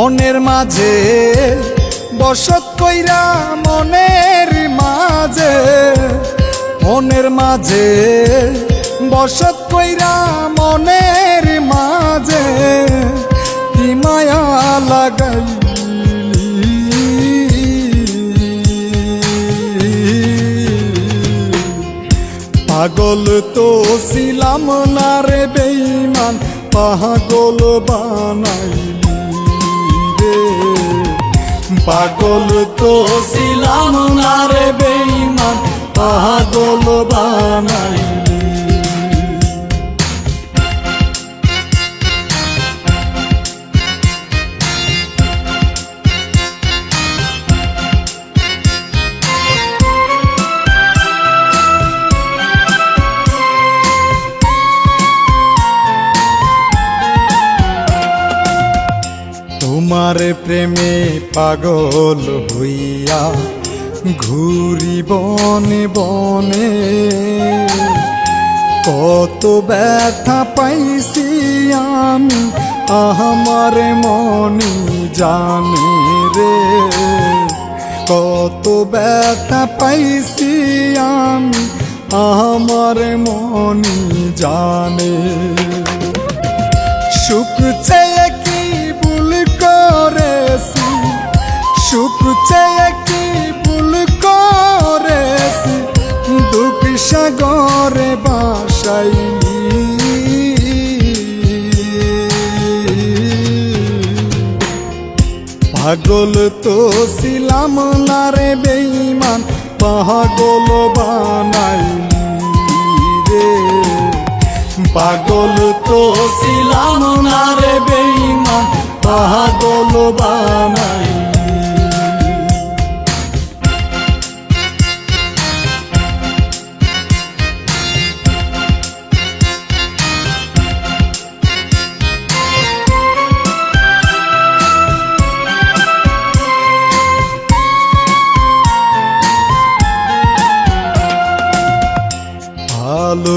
মনের মাঝে, বসত কইরা মনের মাঝে মনের মাঝে, বসত কইরা মনের মাঝে, কি মায়া লাগাই পাগল তো ছিলাম না রে বেইমান পাগল বানাইলি। পাগল তো ছিলাম না রে বেইমান পাগল বানাইলি তোমার প্রেমে পাগল হইয়া ঘুরি বনে বনে। কত ব্যথা পাইছি আমি আমার মনে জানে রে। কত ব্যথা পাইছি আমি আমার মনে জানে। সুখ চেয়ে পাগল তো ছিলাম না রে বেইমান পাগল বানাইলি রে। পাগল তো ছিলাম না রে বেইমান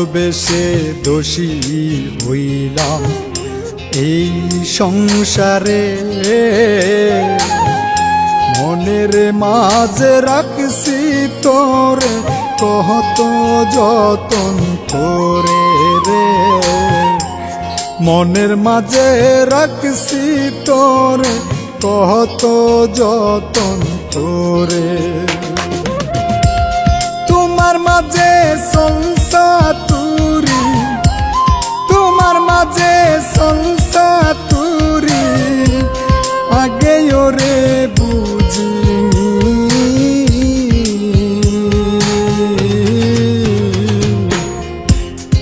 ভালোবেসে দোষী হইলাম। এই সংসারে মনের মাঝে রাখছি তোর কত যতন করে রে। মনের মাঝে রাখছি তোর কত যতন করে। তোমার মাঝে সংসার ওরে বুঝিনি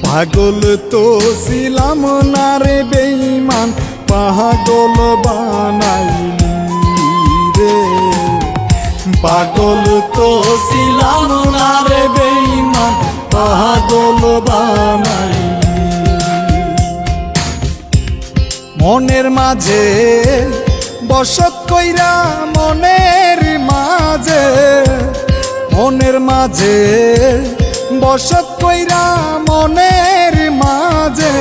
পাগল তো ছিলাম না রে বেইমান পাগল বানাইলি রে। পাগল তো ছিলাম না রে বেইমান পাগল বানাইলি। মনের মাঝে বসত কইরা মনের মাঝে মনের মাঝে। বসত কইরা মনের মাঝে,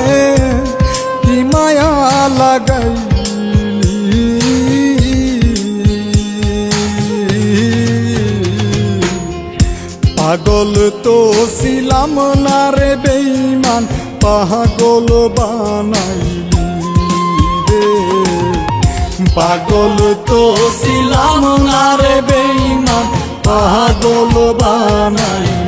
কি মায়া লাগাই পাগল তো ছিলাম না রে বেইমান পাগল বানাইলি। পাগল তো ছিলাম না রে বেইমান পাগল বানাইলি